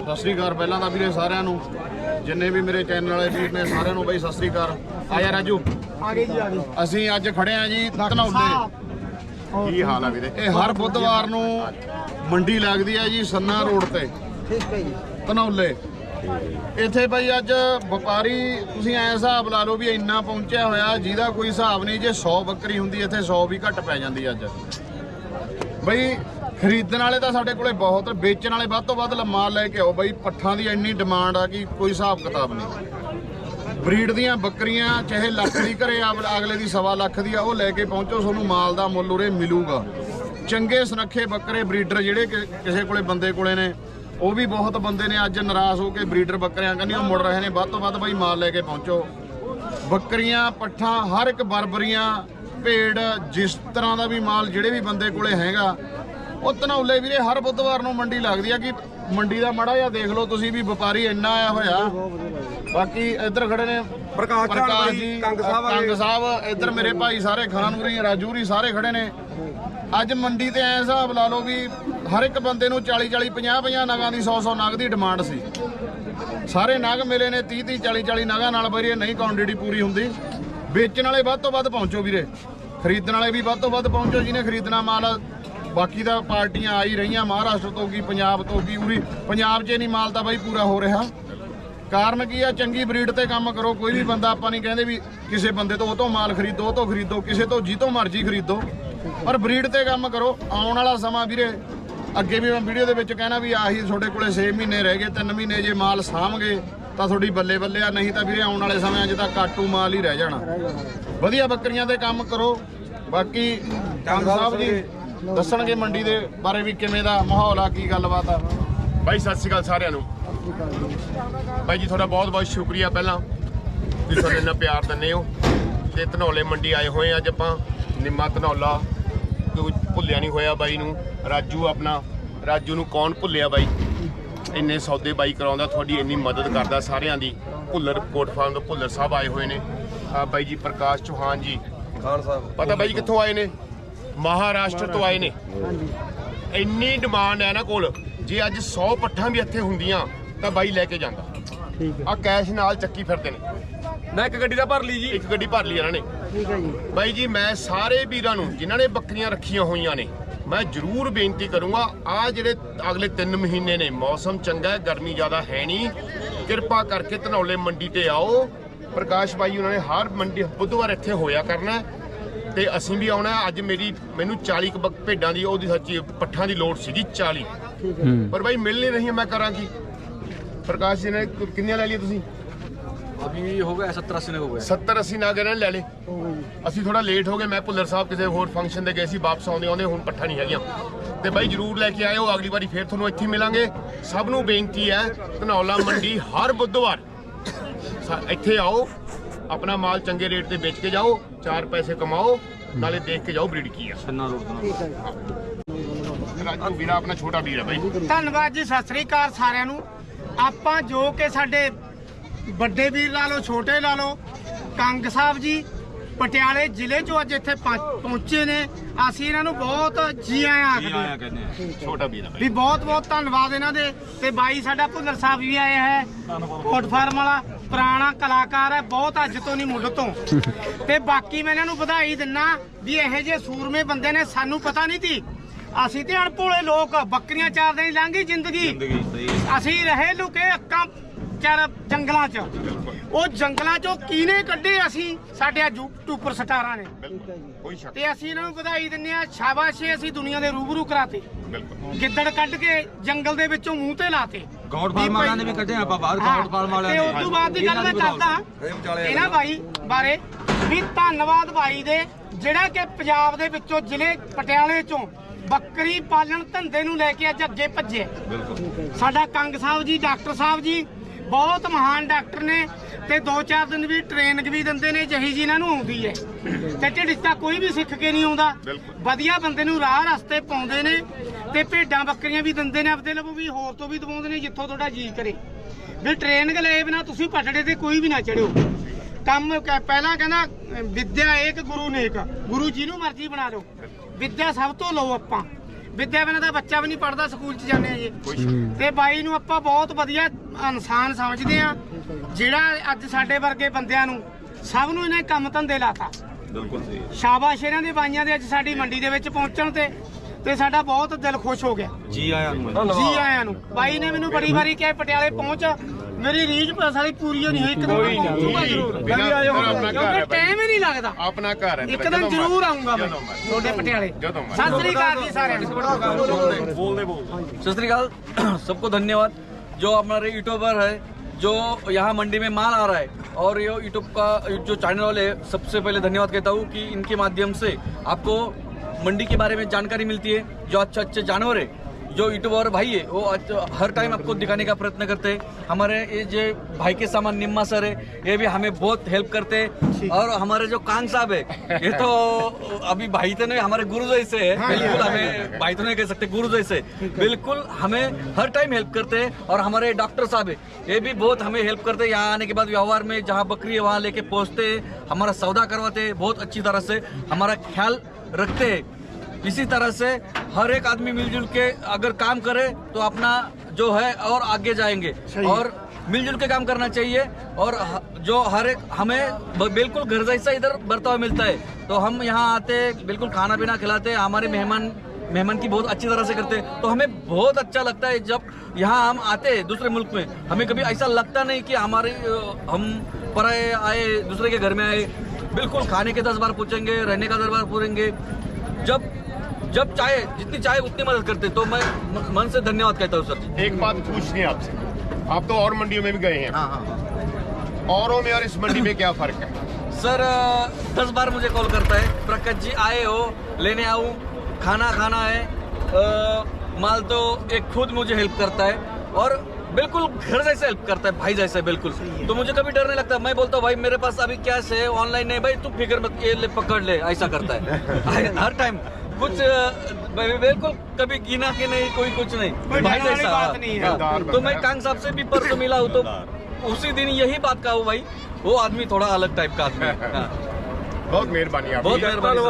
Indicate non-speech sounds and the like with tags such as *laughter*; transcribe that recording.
ਸਤਿ ਸ੍ਰੀ ਅਕਾਲ ਪਹਿਲਾਂ ਤਾਂ ਵੀਰੇ ਸਾਰਿਆਂ ਨੂੰ ਜਿੰਨੇ ਵੀ ਮੇਰੇ ਚੈਨਲ ਵਾਲੇ ਵੀਰ ਨੇ ਸਾਰਿਆਂ ਨੂੰ ਬਈ ਸਤਿ ਸ੍ਰੀ ਅਕਾਲ। ਆਇਆ ਰਾਜੂ। ਆਗੇ ਜੀ ਆਗੇ ਅਸੀਂ ਅੱਜ ਖੜੇ ਆ ਜੀ ਧਨੌਲੇ ਕੀ ਹਾਲ ਆ ਵੀਰੇ? ਇਹ ਹਰ ਬੁੱਧਵਾਰ ਨੂੰ ਮੰਡੀ ਲੱਗਦੀ ਹੈ ਜੀ ਸੰਨਾ ਰੋਡ ਤੇ। ਠੀਕ ਹੈ ਜੀ। ਧਨੌਲੇ ਇੱਥੇ ਬਈ ਅੱਜ ਵਪਾਰੀ ਤੁਸੀਂ ਐ ਹਿਸਾਬ ਲਾ ਲਓ ਵੀ ਇੰਨਾ ਪਹੁੰਚਿਆ ਹੋਇਆ ਜਿਹਦਾ ਕੋਈ ਹਿਸਾਬ ਨਹੀਂ ਜੇ 100 ਬੱਕਰੀ ਹੁੰਦੀ ਇੱਥੇ 100 ਵੀ ਘੱਟ ਪੈ ਜਾਂਦੀ ਅੱਜ। ਬਈ ਖਰੀਦਣ ਵਾਲੇ ਤਾਂ ਸਾਡੇ ਕੋਲੇ ਬਹੁਤ, ਵੇਚਣ ਵਾਲੇ ਵੱਧ ਤੋਂ ਵੱਧ ਮਾਲ ਲੈ ਕੇ ਆਓ ਬਾਈ। ਪੱਠਾਂ ਦੀ ਇੰਨੀ ਡਿਮਾਂਡ ਆ ਕਿ ਕੋਈ ਹਿਸਾਬ ਕਿਤਾਬ ਨਹੀਂ। ਬਰੀਡ ਦੀਆਂ ਬੱਕਰੀਆਂ, ਚਾਹੇ ਲੱਖ ਦੀ ਘਰੇ ਅਗਲੇ ਦੀ ਸਵਾ ਲੱਖ ਦੀ ਆ, ਉਹ ਲੈ ਕੇ ਪਹੁੰਚੋ, ਤੁਹਾਨੂੰ ਮਾਲ ਦਾ ਮੁੱਲ ਉਰੇ ਮਿਲੂਗਾ। ਚੰਗੇ, ਸੁਨੱਖੇ ਬੱਕਰੇ ਬਰੀਡਰ ਜਿਹੜੇ ਕਿ ਕਿਸੇ ਕੋਲੇ ਬੰਦੇ ਕੋਲੇ ਨੇ, ਉਹ ਵੀ ਬਹੁਤ ਬੰਦੇ ਨੇ। ਅੱਜ ਨਾਰਾਜ਼ ਹੋ ਕੇ ਬਰੀਡਰ ਬੱਕਰਿਆਂ ਕੰਨੀ ਉਹ ਮੁੜ ਰਹੇ ਨੇ। ਵੱਧ ਤੋਂ ਵੱਧ ਬਾਈ ਮਾਲ ਲੈ ਕੇ ਪਹੁੰਚੋ। ਬੱਕਰੀਆਂ, ਪੱਠਾਂ, ਹਰ ਇੱਕ ਬਰਬਰੀਆਂ, ਭੇਡ, ਜਿਸ ਤਰ੍ਹਾਂ ਦਾ ਵੀ ਮਾਲ ਜਿਹੜੇ ਵੀ ਬੰਦੇ ਕੋਲੇ ਹੈਗਾ ਉਹ ਧਨੌਲੇ ਵੀਰੇ ਹਰ ਬੁੱਧਵਾਰ ਨੂੰ ਮੰਡੀ ਲੱਗਦੀ ਆ ਕਿ ਮੰਡੀ ਦਾ ਮੜਾ ਜਿਹਾ ਦੇਖ ਲਓ ਤੁਸੀਂ ਵੀ ਵਪਾਰੀ ਇੰਨਾ ਆਇਆ ਹੋਇਆ। ਬਾਕੀ ਇੱਧਰ ਖੜੇ ਨੇ ਪ੍ਰਕਾਸ਼ ਬਾਈ, ਜੀ ਕੰਗ ਸਾਹਿਬ। ਕੰਗ ਸਾਹਿਬ ਇੱਧਰ ਮੇਰੇ ਭਾਈ ਸਾਰੇ ਖਾਨੂਰੀ ਰਾਜੂਰੀ ਸਾਰੇ ਖੜੇ ਨੇ। ਅੱਜ ਮੰਡੀ ਤੇ ਐ ਹਿਸਾਬ ਲਾ ਲਓ ਵੀ ਹਰ ਇੱਕ ਬੰਦੇ ਨੂੰ 40 40 50 50 ਨਗਾਂ ਦੀ 100 100 ਨਗ ਦੀ ਡਿਮਾਂਡ ਸੀ। ਸਾਰੇ ਨਗ ਮਿਲੇ ਨੇ 30 30 40 40 ਨਗਾਂ ਨਾਲ ਵੀਰੇ ਨਹੀਂ ਕੁਆਂਟੀਟੀ ਪੂਰੀ ਹੁੰਦੀ। ਵੇਚਣ ਵਾਲੇ ਵੱਧ ਤੋਂ ਵੱਧ ਪਹੁੰਚੋ ਵੀਰੇ। ਖਰੀਦਣ ਵਾਲੇ ਵੀ ਵੱਧ ਤੋਂ ਵੱਧ ਪਹੁੰਚੋ ਜਿਹਨੇ ਖਰੀਦਣਾ ਮਾਲ ਬਾਕੀ ਦਾ ਪਾਰਟੀਆਂ ਆ ਹੀ ਰਹੀਆਂ ਮਹਾਰਾਸ਼ਟਰ ਤੋਂ ਕੀ ਪੰਜਾਬ ਤੋਂ ਕੀ ਉਰੀ ਪੰਜਾਬ 'ਚ ਨਹੀਂ ਮਾਲ ਤਾਂ ਬਾਈ ਪੂਰਾ ਹੋ ਰਿਹਾ। ਕਾਰਨ ਕੀ ਆ ਚੰਗੀ ਬਰੀਡ ਤੇ ਕੰਮ ਕਰੋ ਕੋਈ ਵੀ ਬੰਦਾ ਆਪਾਂ ਨਹੀਂ ਕਹਿੰਦੇ ਵੀ ਕਿਸੇ ਬੰਦੇ ਤੋਂ ਉਹ ਤੋਂ ਮਾਲ ਖਰੀਦੋ ਉਹ ਤੋਂ ਖਰੀਦੋ ਕਿਸੇ ਤੋਂ ਜੀ ਤੋਂ ਮਰਜ਼ੀ ਖਰੀਦੋ। ਪਰ ਬਰੀਡ ਤੇ ਕੰਮ ਕਰੋ ਆਉਣ ਵਾਲਾ ਸਮਾਂ ਵੀਰੇ ਅੱਗੇ ਵੀ ਮੈਂ ਵੀਡੀਓ ਦੇ ਵਿੱਚ ਕਹਿਣਾ ਵੀ ਆਹੀ ਤੁਹਾਡੇ ਕੋਲੇ 6 ਮਹੀਨੇ ਰਹਿ ਗਏ 3 ਮਹੀਨੇ ਜੇ ਮਾਲ ਸਾਂਭਗੇ ਤਾਂ ਤੁਹਾਡੀ ਬੱਲੇ ਬੱਲੇ ਆ ਨਹੀਂ ਤਾਂ ਵੀਰੇ ਆਉਣ ਵਾਲੇ ਸਮਿਆਂ 'ਚ ਤਾਂ ਕਾਟੂ ਮਾਲ ਹੀ ਰਹਿ ਜਾਣਾ। ਵਧੀਆ ਬੱਕਰੀਆਂ ਤੇ ਕੰਮ ਕਰੋ ਬਾਕੀ ਸਾਹਿਬ ਜੀ। ਦੱਸਣਗੇ ਮੰਡੀ ਦੇ ਬਾਰੇ ਵੀ ਕਿਵੇਂ ਦਾ ਮਾਹੌਲ ਆ ਕੀ ਗੱਲਬਾਤ ਆ? ਬਾਈ ਸਤਿ ਸ਼੍ਰੀ ਅਕਾਲ ਸਾਰਿਆਂ ਨੂੰ। ਬਾਈ ਜੀ ਤੁਹਾਡਾ ਬਹੁਤ ਬਹੁਤ ਸ਼ੁਕਰੀਆ ਪਹਿਲਾਂ ਵੀ ਤੁਹਾਡੇ ਇੰਨਾ ਪਿਆਰ ਦਿੰਦੇ ਹੋ ਤੇ ਧਨੌਲੇ ਮੰਡੀ ਆਏ ਹੋਏ ਅੱਜ ਆਪਾਂ ਨਿੰਮਾ ਧਨੌਲਾ। ਕੋਈ ਭੁੱਲਿਆ ਨਹੀਂ ਹੋਇਆ ਬਾਈ ਨੂੰ ਰਾਜੂ ਆਪਣਾ। ਰਾਜੂ ਨੂੰ ਕੌਣ ਭੁੱਲਿਆ ਬਾਈ? ਇੰਨੇ ਸੌਦੇ ਬਾਈ ਕਰਾਉਂਦਾ ਤੁਹਾਡੀ ਇੰਨੀ ਮਦਦ ਕਰਦਾ ਸਾਰਿਆਂ ਦੀ। ਭੁੱਲਰ ਕੋਟ ਫਾਰਮ ਤੋਂ ਭੁੱਲਰ ਸਾਹਿਬ ਆਏ ਹੋਏ ਨੇ। ਆ ਬਾਈ ਜੀ ਪ੍ਰਕਾਸ਼ ਚੌਹਾਨ ਜੀ। ਖਾਨ ਸਾਹਿਬ। ਪਤਾ ਬਾਈ ਜੀ ਕਿੱਥੋਂ ਆਏ ਨੇ? ਮਹਾਰਾਸ਼ਟਰ ਤੋਂ ਆਏ ਨੇ। ਇੰਨੀ ਡਿਮਾਂਡ ਹੈ ਇਹਨਾਂ ਕੋਲ। ਜੇ ਅੱਜ 100 ਪੱਠਾਂ ਵੀ ਇੱਥੇ ਹੁੰਦੀਆਂ ਤਾਂ ਬਾਈ ਲੈ ਕੇ ਜਾਂਦਾ। ਠੀਕ ਹੈ। ਆ ਕੈਸ਼ ਨਾਲ ਚੱਕੀ ਫਿਰਦੇ ਨੇ। ਮੈਂ ਇੱਕ ਗੱਡੀ ਦਾ ਭਰ ਲਈ ਜੀ। ਇੱਕ ਗੱਡੀ ਭਰ ਲਈ ਇਹਨਾਂ ਨੇ। ਠੀਕ ਹੈ ਜੀ। ਬਾਈ ਜੀ ਮੈਂ ਸਾਰੇ ਵੀਰਾਂ ਨੂੰ ਜਿਨ੍ਹਾਂ ਨੇ ਬੱਕਰੀਆਂ ਰੱਖੀਆਂ ਹੋਈਆਂ ਨੇ ਮੈਂ ਜ਼ਰੂਰ ਬੇਨਤੀ ਕਰੂੰਗਾ ਆ ਜਿਹੜੇ ਅਗਲੇ 3 ਮਹੀਨੇ ਨੇ ਮੌਸਮ ਚੰਗਾ ਹੈ ਗਰਮੀ ਜ਼ਿਆਦਾ ਹੈ ਨਹੀਂ। ਕਿਰਪਾ ਕਰਕੇ ਧਨੌਲੇ ਮੰਡੀ ਤੇ ਆਓ। ਪ੍ਰਕਾਸ਼ ਬਾਈ ਉਹਨਾਂ ਨੇ ਹਰ ਮੰਡੀ ਬੁੱਧਵਾਰ ਇੱਥੇ ਹੋਇਆ ਕਰਨਾ ਤੇ ਅਸੀਂ ਵੀ ਆਉਣਾ। ਅੱਜ ਮੇਰੀ ਮੈਨੂੰ 40 ਕੁ ਬੱਕ ਭੇਡਾਂ ਦੀ ਉਹਦੀ ਸੱਚੀ ਪੱਠਾਂ ਦੀ ਲੋੜ ਸੀਗੀ 40 ਠੀਕ ਹੈ। ਪਰ ਬਾਈ ਮਿਲ ਨਹੀਂ ਰਹੀ ਮੈਂ ਕਰਾਂ ਕੀ? ਪ੍ਰਕਾਸ਼ ਜੀ ਨੇ ਕਿੰਨੀਆਂ ਲੈ ਲਈਆਂ ਤੁਸੀਂ? ਅਭੀ ਹੋ ਗਿਆ 70 80 ਹੋ ਗਿਆ। 70 80 ਨਾਗ ਇਹਨਾਂ ਨੇ ਲੈ ਲਏ। ਹੋ। ਗਈ ਜੀ ਅਸੀਂ ਥੋੜਾ ਲੇਟ ਹੋ ਗਏ ਮੈਂ ਭੁੱਲਰ ਸਾਹਿਬ ਕਿਸੇ ਹੋਰ ਫੰਕਸ਼ਨ ਤੇ ਗਏ ਸੀ ਵਾਪਸ ਆਉਂਦੇ ਆਉਂਦੇ ਹੁਣ ਪੱਠਾ ਨਹੀਂ ਹੈਗੀਆਂ। ਤੇ ਬਾਈ ਜਰੂਰ ਲੈ ਕੇ ਆਇਓ ਅਗਲੀ ਵਾਰੀ ਫੇਰ ਤੁਹਾਨੂੰ ਇੱਥੇ ਹੀ ਮਿਲਾਂਗੇ। ਸਭ ਨੂੰ ਬੇਨਤੀ ਹੈ ਧਨੌਲਾ ਮੰਡੀ ਹਰ ਬੁੱਧਵਾਰ। ਸਾ- ਇੱਥੇ ਆਓ ਆਪਣਾ ਮਾਲ ਚੰਗੇ ਰੇਟ ਤੇ ਵੇਚ ਕੇ ਜਾਓ। ਚਾਰ ਪੈਸੇ ਕਮਾਓ ਨਾਲੇ ਦੇਖ ਕੇ ਜਾਓ ਬਰੀਡ ਕੀ ਆ। ਛੰਨਾ ਰੋਡ ਰਾਜੂ ਵੀਰਾ ਆਪਣਾ ਛੋਟਾ ਵੀਰ ਹੈ ਬਾਈ। ਧੰਨਵਾਦ ਜੀ ਸਤਿ ਸ੍ਰੀ ਅਕਾਲ ਸਾਰਿਆਂ ਨੂੰ। ਆਪਾਂ ਜੋ ਕਿ ਸਾਡੇ ਵੱਡੇ ਵੀਰ ਲਾ ਲਓ ਛੋਟੇ ਲਾ ਲਓ ਕੰਗ ਸਾਹਿਬ ਜੀ ਪਟਿਆਲੇ ਜ਼ਿਲ੍ਹੇ ਚੋਂ ਅੱਜ ਇੱਥੇ ਪਹੁੰ- ਪਹੁੰਚੇ ਨੇ। ਅਸੀਂ ਇਹਨਾਂ ਨੂੰ ਬਹੁਤ ਜੀ ਆਇਆਂ ਆਖਦੇ ਹਾਂ। ਕਹਿੰਦੇ ਆ। ਛੋਟਾ ਵੀਰ ਹੈ ਬਾਈ। ਵੀ ਬਹੁਤ ਬਹੁਤ ਧੰਨਵਾਦ ਇਹਨਾਂ ਦੇ। ਤੇ ਬਾਈ ਸਾਡਾ ਭੁੱਲਰ ਸਾਹਿਬ ਵੀ ਆਇਆ ਹੈ। ਕੋਟ ਫਾਰਮ ਵਾਲਾ। ਪੁਰਾਣਾ ਕਲਾਕਾਰ ਹੈ ਬਹੁਤ ਅੱਜ ਤੋਂ ਨਹੀਂ ਮੁੱਢ ਤੋਂ। *laughs* ਤੇ ਬਾਕੀ ਮੈਂ ਇਹਨਾਂ ਨੂੰ ਵਧਾਈ ਦਿੰਨਾ ਵੀ ਇਹੋ ਜਿਹੇ ਸੂਰਮੇ ਬੰਦੇ ਨੇ ਸਾਨੂੰ ਪਤਾ ਨਹੀਂ ਸੀ। ਅਸੀਂ ਤੇ ਅਣਭੋਲੇ ਲੋਕ ਬੱਕਰੀਆਂ ਚਾਰਦੇ ਹੀ ਲੰਘੀ ਜ਼ਿੰਦਗੀ। ਅਸੀਂ ਰਹੇ ਲੁਕੇ ਅੱਕਾਂ ਚਾਰ ਜੰਗਲਾਂ 'ਚ। ਉਹ ਜੰਗਲਾਂ 'ਚੋਂ ਕੀਨੇ ਕੱਢੇ ਅਸੀਂ? ਸਾਡੇ ਯੂਟਿਊਬਰ ਸਟਾਰਾਂ ਨੇ। ਤੇ ਅਸੀਂ ਇਹਨਾਂ ਨੂੰ ਵਧਾਈ ਦਿੰਨੇ ਆ ਸ਼ਾਬਾਸ਼ ਅਸੀਂ ਦੁਨੀਆ ਦੇ ਰੂਬਰੂ ਕਰਾਤੇ। ਬਿਲਕੁਲ। ਗਿੱਦੜ ਕੱਢ ਕੇ ਜੰਗਲ ਦੇ ਵਿੱਚੋਂ ਮੂੰਹ ਤੇ ਲਾਤੇ। ਗੌਡ ਫਾਰਮ ਵਾਲਿਆਂ ਨੇ ਵੀ ਕੱਢੇ ਆਪਾਂ ਬਾਹਰ ਗੌਡ ਫਾਰਮ ਵਾਲਿਆਂ ਤੇ ਨੇ। ਉਸ ਤੋਂ ਬਾਅਦ ਦੀ ਗੱਲ ਮੈਂ ਕਰਦਾ ਇਹਨਾਂ ਬਾਈ ਬਾਰੇ ਵੀ ਧੰਨਵਾਦ ਬਾਈ ਦੇ ਜਿਹੜਾ ਕਿ ਪੰਜਾਬ ਦੇ ਵਿੱਚੋਂ ਜ਼ਿਲ੍ਹੇ ਪਟਿਆਲੇ ਚੋਂ ਬੱਕਰੀ ਪਾਲਣ ਧੰਦੇ ਨੂੰ ਲੈ ਕੇ ਅੱਜ ਅੱਗੇ ਭੱਜੇ। ਬਿਲਕੁਲ। ਸਾਡਾ ਕੰਗ ਸਾਹਿਬ ਜੀ ਡਾਕਟਰ ਸਾਹਿਬ ਜੀ ਬਹੁਤ ਮਹਾਨ ਡਾਕਟਰ ਨੇ ਤੇ 2-4 ਦਿਨ ਵੀ ਟ੍ਰੇਨਿੰਗ ਵੀ ਦਿੰਦੇ ਨੇ ਜਹੀ ਜੀ ਇਹਨਾਂ ਨੂੰ ਆਉਂਦੀ ਹੈ। ਤੇ ਢਿੱਡ 'ਚ ਤਾਂ ਕੋਈ ਵੀ ਸਿੱਖ ਕੇ ਨਹੀਂ ਆਉਂਦਾ। ਵਧੀਆ ਬੰਦੇ ਨੂੰ ਰਾਹ ਰਸਤੇ ਪਾਉਂਦੇ ਨੇ ਤੇ ਭੇਡਾਂ ਬੱਕਰੀਆਂ ਵੀ ਦਿੰਦੇ ਨੇ ਆਪਦੇ ਲਵੋ ਵੀ ਹੋਰ ਤੋਂ ਵੀ ਦਵਾਉਂਦੇ ਨੇ ਜਿੱਥੋਂ ਤੁਹਾਡਾ ਜੀ ਕਰੇ। ਵੀ ਟ੍ਰੇਨ ਗਲੇ ਬਿਨਾ ਤੁਸੀਂ ਪਟੜੇ ਤੇ ਕੋਈ ਵੀ ਨਾ ਚੜਿਓ। ਕੰਮ ਪਹਿਲਾਂ ਕਹਿੰਦਾ ਵਿਦਿਆ ਏਕ ਗੁਰੂ ਨੇਕ ਗੁਰੂ ਜੀ ਨੂੰ ਮਰਜ਼ੀ ਬਣਾ ਲਓ। ਵਿਦਿਆ ਸਭ ਤੋਂ ਲਓ ਆਪਾਂ। ਵਿਦਿਆ ਬਿਨਾਂ ਤਾਂ ਬੱਚਾ ਵੀ ਨਹੀਂ ਪੜਦਾ ਸਕੂਲ 'ਚ ਜਾਂਦੇ ਆ ਜੀ। ਤੇ ਬਾਈ ਨੂੰ ਆਪਾਂ ਬਹੁਤ ਵਧੀਆ ਇਨਸਾਨ ਸਮਝਦੇ ਆ ਜਿਹੜਾ ਅੱਜ ਸਾਡੇ ਵਰਗੇ ਬੰਦਿਆਂ ਨੂੰ ਸਭ ਨੂੰ ਇਹਨੇ ਕੰਮ ਧੰਦੇ ਲਾਤਾ। ਬਿਲਕੁਲ ਸਹੀ। ਸ਼ਾਬਾਸ਼ ਇਹਨਾਂ ਦੇ ਬਾਈਆਂ ਦੇ ਅੱਜ ਸਾਡੀ ਮੰਡੀ ਦੇ ਵਿੱਚ ਪਹੁੰਚਣ ਤੇ। ਤੇ ਸਾਡਾ ਬਹੁਤ ਦਿਲ ਖੁਸ਼ ਹੋ ਗਿਆ जी आया हनुमान ਜੀ ਆਇਆਂ ਨੂੰ ਬਾਈ ਨੇ ਮੈਨੂੰ ਬੜੀ ਵਾਰੀ ਕਿਹਾ ਪਟਿਆਲੇ ਪਹੁੰਚ ਮੇਰੀ ਰੀਝ ਸਾਲੀ ਪੂਰੀ ਹੋਣੀ ਹੋਈ ਇੱਕ ਦਿਨ ਮੈਂ ਪਹੁੰਚੂਗਾ ਜ਼ਰੂਰ ਬਿਨਾਂ ਤੇਰਾ ਆਪਣਾ ਘਰ ਕਿਉਂਕਿ ਹੈ ਬਾਈ ਟਾਈਮ ਹੀ ਨਹੀਂ ਲੱਗਦਾ ਆਪਣਾ ਘਰ ਹੈ ਇੱਕ ਤੇਰਾ, ਦਿਨ ਜਦੋਂ ਜ਼ਰੂਰ ਮਰਜ਼ੀ, ਆਉਂਗਾ ਮੈਂ ਜਦੋਂ ਮਰਜ਼ੀ। ਤੁਹਾਡੇ ਪਟਿਆਲੇ ਜਦੋਂ ਮਰਜ਼ੀ। ਸਤਿ ਸ੍ਰੀ ਅਕਾਲ ਜੀ ਸਾਰਿਆਂ ਨੂੰ सत श्रीकाल *clears throat* सबको धन्यवाद जो हमारे यूट्यूबर है जो यहाँ मंडी में माल आ रहा है और ये यूट्यूब का जो चैनल वाले है, सबसे पहले धन्यवाद कहता हूँ कि इनके माध्यम से आपको मंडी के बारे में जानकारी मिलती है जो अच्छे अच्छे जानवर है जो यूट्यूबर भाई है वो हर टाइम आपको दिखाने का प्रयत्न करते हैं। हमारे ये जो भाई के सामान निम्मा सर है ये भी हमें बहुत हेल्प करते हैं। और हमारे जो कांग साहब है ये तो अभी भाई तो नहीं हमारे गुरु जैसे है। बिल्कुल हमें भाई तो नहीं कह सकते गुरु जैसे बिल्कुल हमें हर टाइम हेल्प करते हैं। और हमारे डॉक्टर साहब है ये भी बहुत हमें हेल्प करते हैं। यहाँ आने के बाद व्यवहार में जहाँ बकरी है वहाँ लेके पहुँचते हैं। हमारा सौदा करवाते हैं बहुत अच्छी तरह से। हमारा ख्याल रखते हैं। इसी तरह से हर एक आदमी मिलजुल के अगर काम करे तो अपना जो है और आगे जाएँगे। और मिलजुल के काम करना चाहिए। और जो हर एक हमें बिल्कुल घर जैसा इधर बर्ताव मिलता है। तो हम यहाँ आते बिल्कुल खाना पीना खिलाते हमारे मेहमान मेहमान की बहुत अच्छी तरह से करते हैं। तो हमें बहुत अच्छा लगता है जब यहाँ हम आते हैं दूसरे मुल्क में। हमें कभी ऐसा लगता नहीं कि हमारे हम पर आए दूसरे के घर में आए। बिल्कुल खाने के दस बार पूछेंगे रहने का दस बार पूछेंगे। जब जब चाहे जितनी चाहे उतनी मदद करते तो मैं मन से धन्यवाद कहता हूँ सर एक बात पूछनी है आपसे। आप तो और मंडियों में भी गए हैं हाँ हाँ। औरों में और इस मंडी में क्या फ़र्क है? सर दस बार मुझे कॉल करता है। प्रकाश जी आए हो लेने आऊँ खाना खाना है। अ, माल तो एक खुद मुझे हेल्प करता है। और बिल्कुल घर जैसे हेल्प करता है भाई जैसे बिल्कुल। तो मुझे कभी डर नहीं लगता। मैं बोलता हूँ भाई मेरे पास अभी कैश है ऑनलाइन नहीं भाई तू फ़िक्र मत ये ले पकड़ ले ऐसा करता है। *laughs* हर टाइम कुछ बिल्कुल कभी गिना के नहीं कोई कुछ नहीं। भाई जैसा नहीं है। तो मैं कांग साहब से भी परसों मिला हूँ तो उसी दिन यही बात कहा हूँ भाई। वो आदमी थोड़ा अलग टाइप का आदमी है। *laughs* हाँ। बहुत मेहरबानी बहुत मेहरबानी